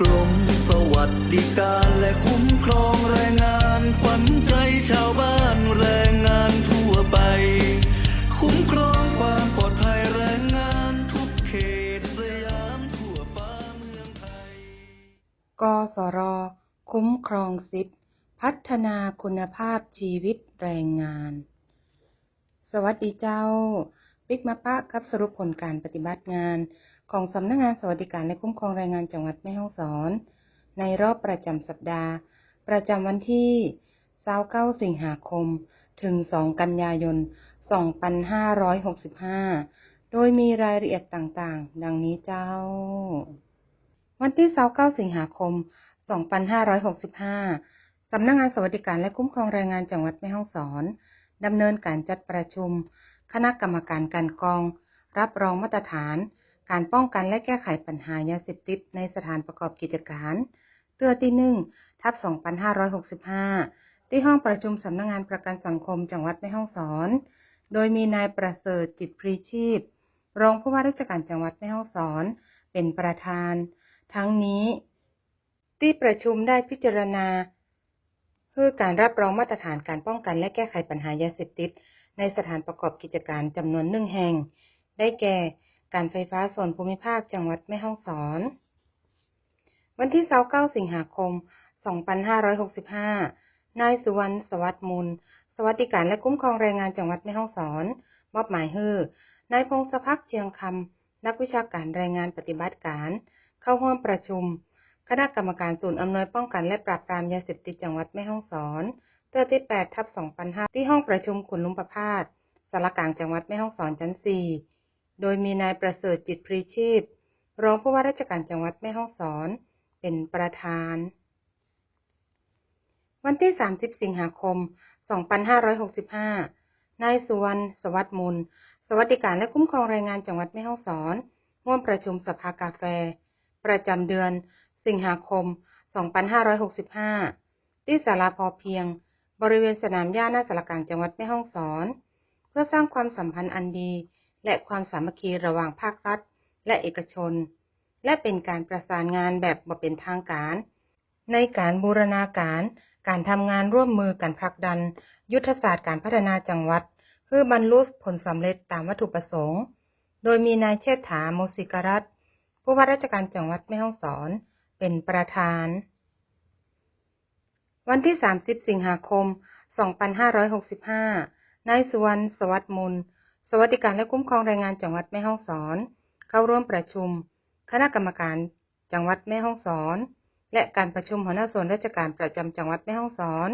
กรมสวัสดิการและคุ้มครองแรงงานขวัญใจชาวบ้านแรงงานทั่วไป คุ้มครองความปลอดภัยแรงงานทุกเขตสยามทั่วฟ้าเมืองไทย กสร คุ้มครองสิทธิพัฒนาคุณภาพชีวิตแรงงาน สวัสดีเจ้า บิ๊กมาปะครับสรุปผลการปฏิบัติงาน ของสำนักงงานสวัสดิการและคุ้มครองแรงงานจังหวัดแม่ฮ่องสอน ในรอบประจำสัปดาห์ ประจำวันที่29สิงหาคม ถึง 2 กันยายน 2565 โดยมีรายละเอียดต่างๆ ดังนี้เจ้า วันที่29สิงหาคม 2565 สำนักงงานสวัสดิการและคุ้มครองแรงงานจังหวัดแม่ฮ่องสอนดำเนินการจัดประชุม คณะกรรมการการกอง รับรองมาตรฐาน การป้องกันและแก้ไขปัญหายาเสพติดในสถานประกอบกิจการ เตือที่หนึ่งทับ2565 ที่ห้องประชุมสำนักงงานประกันสังคมจังหวัดแม่ฮ่องสอน โดยมีนายประเสริฐจิตพรีชีพ รองผู้ว่าราชการจังหวัดแม่ฮ่องสอน เป็นประธาน ทั้งนี้ ที่ประชุมได้พิจารณาคือการรับรองมาตรฐานการป้องกันและแก้ไขปัญหายาเสพติด ในสถานประกอบกิจการจำนวนหนึ่งแห่ง ได้แก่ การไฟฟ้าส่วนภูมิภาคจังหวัดแม่ฮ่องสอน วันที่29สิงหาคม 2565 นายสุวรรณสวัสดิ์มูล สวัสดิการและคุ้มครองแรงงานจังหวัดแม่ฮ่องสอน มอบหมายให้นายพงศพักเชียงคำ นักวิชาการแรงงานปฏิบัติการ เข้าร่วมประชุม คณะกรรมการศูนย์อำนวยป้องกันและปราบปรามยาเสพติดจังหวัดแม่ฮ่องสอน เตือที่8ทับ2005 ที่ห้องประชุมขุนลุมประพาสสารกลางจังหวัดแม่ฮ่องสอนชั้น 4 โดยมีนายประเสริฐจิตพรีชีพ รองผู้ว่าราชการจังหวัดแม่ฮ่องสอน เป็นประธาน วันที่ 30 สิงหาคม 2565 นายสุวรรณสวัสดิ์มูล สวัสดิการและคุ้มครองแรงงานจังหวัดแม่ฮ่องสอน ร่วมประชุมสภากาแฟ ประจำเดือน สิงหาคม 2565 ที่ศาลาพอเพียง บริเวณสนามหญ้าหน้าสารกลางจังหวัดแม่ฮ่องสอน เพื่อสร้างความสัมพันธ์อันดี และความสามัคคีระหว่างภาครัฐ และเอกชน และเป็นการประสานงานแบบบ่เป็นทางการ ในการบูรณาการ การทำงานร่วมมือกันผลักดัน ยุทธศาสตร์การพัฒนาจังหวัด เพื่อบรรลุผลสำเร็จตามวัตถุประสงค์ โดยมีนายเชษฐาโมสิกรัตผู้ว่าราชการจังหวัดแม่ฮ่องสอน เป็นประธาน วันที่ 30 สิงหาคม 2565 นายสุวรรณ สวัสดิ์มูล สวัสดิการและคุ้มครองแรงงานจังหวัดแม่ฮ่องสอน เข้าร่วมประชุม คณะกรรมการจังหวัดแม่ฮ่องสอน และการประชุมหัวหน้าส่วนราชการประจำจังหวัดแม่ฮ่องสอน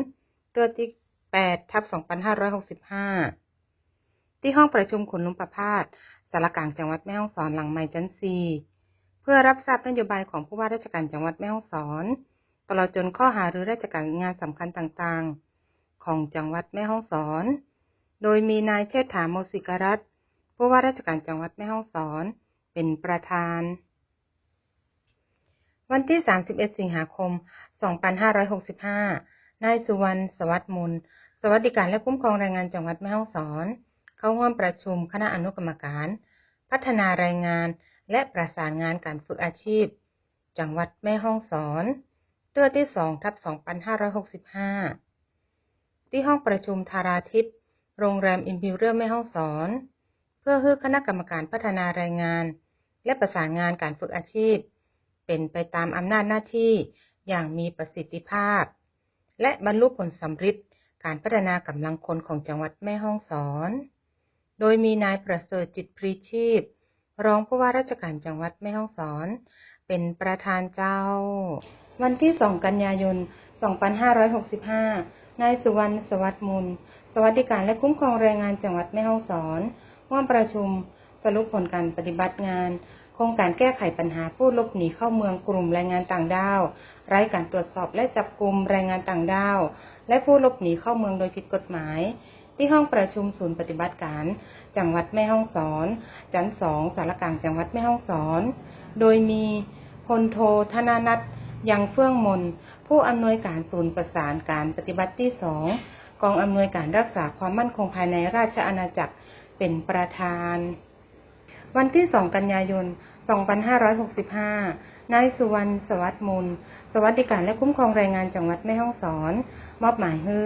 เตือที่ 8 ทับ 2565 ที่ห้องประชุมขุนลุมประพาสสารกลางจังหวัดแม่ฮ่องสอนหลังใหม่ชั้น4เพื่อรับทราบนโยบายของผู้ว่าราชการจังหวัดแม่ฮ่องสอน ตลอดจนข้อหาหรือราชการงานสำคัญต่างๆ ของจังหวัดแม่ฮ่องสอน โดยมีนายเชษฐาโมสิกรัตผู้ว่าราชการจังหวัดแม่ฮ่องสอน เป็นประธาน วันที่ 31 สิงหาคม 2565 นายสุวรรณสวัสดิ์มูล สวัสดิการและคุ้มครองแรงงานจังหวัดแม่ฮ่องสอน เข้าร่วมประชุมคณะอนุกรรมการ พัฒนาแรงงานและประสานงานการฝึกอาชีพ จังหวัดแม่ฮ่องสอน ตือที่2ทับ2565 ที่ห้องประชุมธาราทิพย์โรงแรมอิมพีเรียลแม่ฮ่องสอน เพื่อให้คณะกรรมการพัฒนาแรงงาน และประสานงานการฝึกอาชีพ เป็นไปตามอำนาจหน้าที่อย่างมีประสิทธิภาพ และบรรลุผลสำฤทธิ์การพัฒนากำลังคนของจังหวัดแม่ฮ่องสอน โดยมีนายประเสริฐจิตพรีชีพ รองผู้ว่าราชการจังหวัดแม่ฮ่องสอน เป็นประธานเจ้า วันที่ 2 กันยายน 2565 นายสุวรรณสวัสดิ์มูล สวัสดิการและคุ้มครองแรงงานจังหวัดแม่ฮ่องสอนร่วมประชุม สรุปผลการปฏิบัติงาน โครงการแก้ไขปัญหาผู้ลบหนีเข้าเมืองกลุ่มแรงงานต่างด้าว ไร้การตรวจสอบและจับกลุ่มแรงงานต่างด้าว และผู้ลบหนีเข้าเมืองโดยผิดกฎหมายที่ห้องประชุมศูนย์ปฏิบัติการ จังหวัดแม่ฮ่องสอน ชั้นสองสารกลางจังหวัดแม่ฮ่องสอน โดยมีพลโทธนานัท ยังเฟื่องมน ผู้อำนวยการศูนย์ประสานการปฏิบัติที่สองกองอำนวยการรักษาความมั่นคงภายในราชอาณาจักรเป็นประธาน วันที่ 2 กันยายน 2565 นายสุวรรณสวัสดิ์มูล สวัสดิการและคุ้มครองแรงงานจังหวัดแม่ฮ่องสอน มอบหมายให้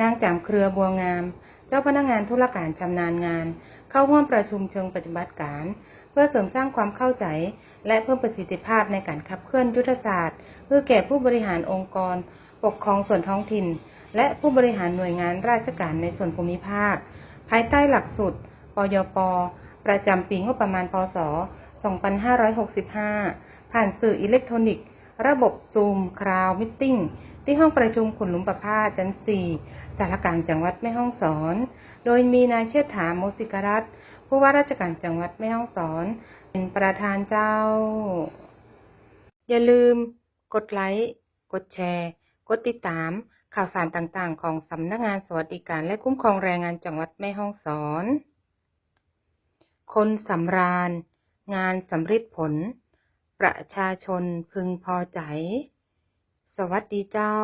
นางจามเครือบัวงาม จ้าพนักงานธุรการชำนาญงาน เข้าร่วมประชุมเชิงปฏิบัติการ เพื่อเสริมสร้างความเข้าใจ และเพิ่มประสิทธิภาพในการขับเคลื่อนยุทธศาสตร์ เพื่อแก่ผู้บริหารองค์กร ปกครองส่วนท้องถิ่น และผู้บริหารหน่วยงานราชการในส่วนภูมิภาค ภายใต้หลักสูตรปยป ประจำปีงบประมาณพศ 2565 ผ่านสื่ออิเล็กทรอนิกส์ ระบบซูมคราวมิทติ้งที่ห้องประชุมขุนหลุมประพาชั้น 4 สารกลางจังหวัดแม่ฮ่องสอน โดยมีนายเชษฐาโมสิกรัตผู้ว่าราชการจังหวัดแม่ฮ่องสอน เป็นประธานเจ้า อย่าลืม กดไลค์ กดแชร์ กดติดตาม ข่าวสารต่างๆ ของสำนักงานสวัสดิการและคุ้มครองแรงงานจังหวัดแม่ฮ่องสอน คนสำราญ งานสำฤทธิ์ผล ประชาชนพึงพอใจ สวัสดีเจ้า